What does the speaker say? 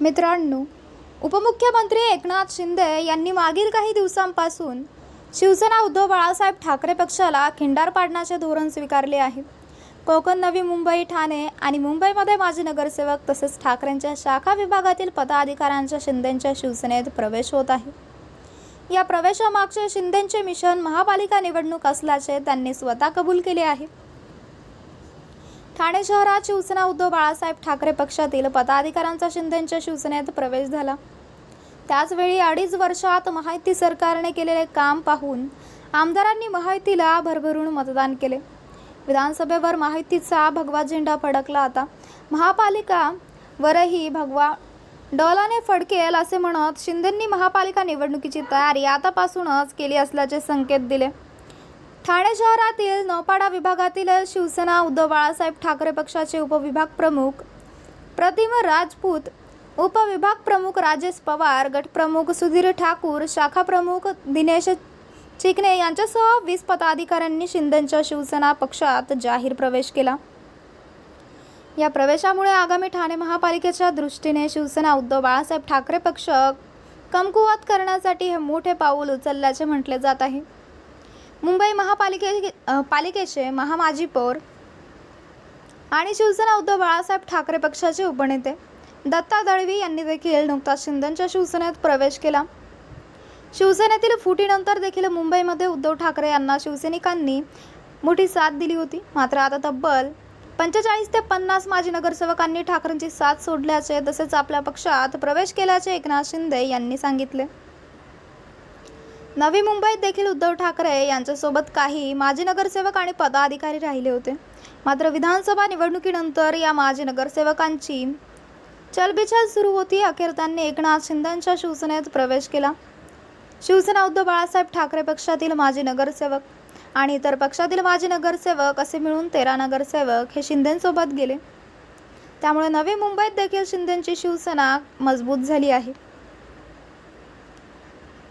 मित्रांनो उपमुख्यमंत्री एकनाथ शिंदे यांनी मागील काही दिवसांपासून शिवसेना उद्धव बाळासाहेब ठाकरे पक्षाला खिंडार पाडण्याचे धोरण स्वीकारले आहे. कोकण नवी मुंबई ठाणे आणि मुंबईमध्ये माजी नगरसेवक तसेच ठाकरेंच्या शाखा विभागातील पदाधिकाऱ्यांच्या शिंदेंच्या शिवसेनेत प्रवेश होत आहे. या प्रवेशामागचे शिंदेंचे मिशन महापालिका निवडणूक असल्याचे त्यांनी स्वतः कबूल केले आहे. ठाणे शहरात शिवसेना उद्धव बाळासाहेब ठाकरे पक्षातील पदाधिकाऱ्यांचा शिंदेच्या शिवसेनेत प्रवेश झाला. त्याचवेळी अडीच वर्षात महायुती सरकारने केलेले काम पाहून आमदारांनी महायुतीला भरभरून मतदान केले. विधानसभेवर महायुतीचा भगवा झेंडा फडकला आता. महापालिका वरही भगवा डॉलाने फडकेल असे म्हणत शिंदेंनी महापालिका निवडणुकीची तयारी आतापासूनच केली असल्याचे संकेत दिले. ठाणे शहरातील नौपाडा विभागातील शिवसेना उद्धव बाळासाहेब ठाकरे पक्षाचे उपविभाग प्रमुख प्रतिम राजपूत उपविभाग प्रमुख राजेश पवार गटप्रमुख सुधीर ठाकूर शाखा प्रमुख दिनेश चिकणे यांच्यासह वीस पदाधिकाऱ्यांनी शिंदेच्या शिवसेना पक्षात जाहीर प्रवेश केला. या प्रवेशामुळे आगामी ठाणे महापालिकेच्या दृष्टीने शिवसेना उद्धव बाळासाहेब ठाकरे पक्ष कमकुवत करण्यासाठी हे मोठे पाऊल उचलल्याचे म्हटले जात आहे. मुंबई महापालिके पालिकेचे महामाजी पौर आणि शिवसेना उद्धव बाळासाहेब ठाकरे पक्षाचे उपनेते दत्ता दळवी यांनी देखील नुकताच शिंदेच्या शिवसेनेत प्रवेश केला. शिवसेनेतील फुटीनंतर देखील मुंबईमध्ये उद्धव ठाकरे यांना शिवसैनिकांनी मोठी साथ दिली होती. मात्र आता तब्बल पंचेचाळीस ते पन्नास माजी नगरसेवकांनी ठाकरेंची साथ सोडल्याचे तसेच आपल्या पक्षात प्रवेश केल्याचे एकनाथ शिंदे यांनी सांगितले. नवी मुंबईत देखील उद्धव ठाकरे यांच्यासोबत काही माजी नगरसेवक आणि पदाधिकारी राहिले होते. मात्र विधानसभा निवडणुकीनंतर या माजी नगरसेवकांची चलबिचल सुरू होती. अखेर त्यांनी एकनाथ शिंदेंच्या शिवसेनेत प्रवेश केला. शिवसेना उद्धव बाळासाहेब ठाकरे पक्षातील माजी नगरसेवक आणि इतर पक्षातील माजी नगरसेवक असे मिळून तेरा नगरसेवक हे शिंदेंसोबत गेले. त्यामुळे नवी मुंबईत देखील शिंदेंची शिवसेना मजबूत झाली आहे.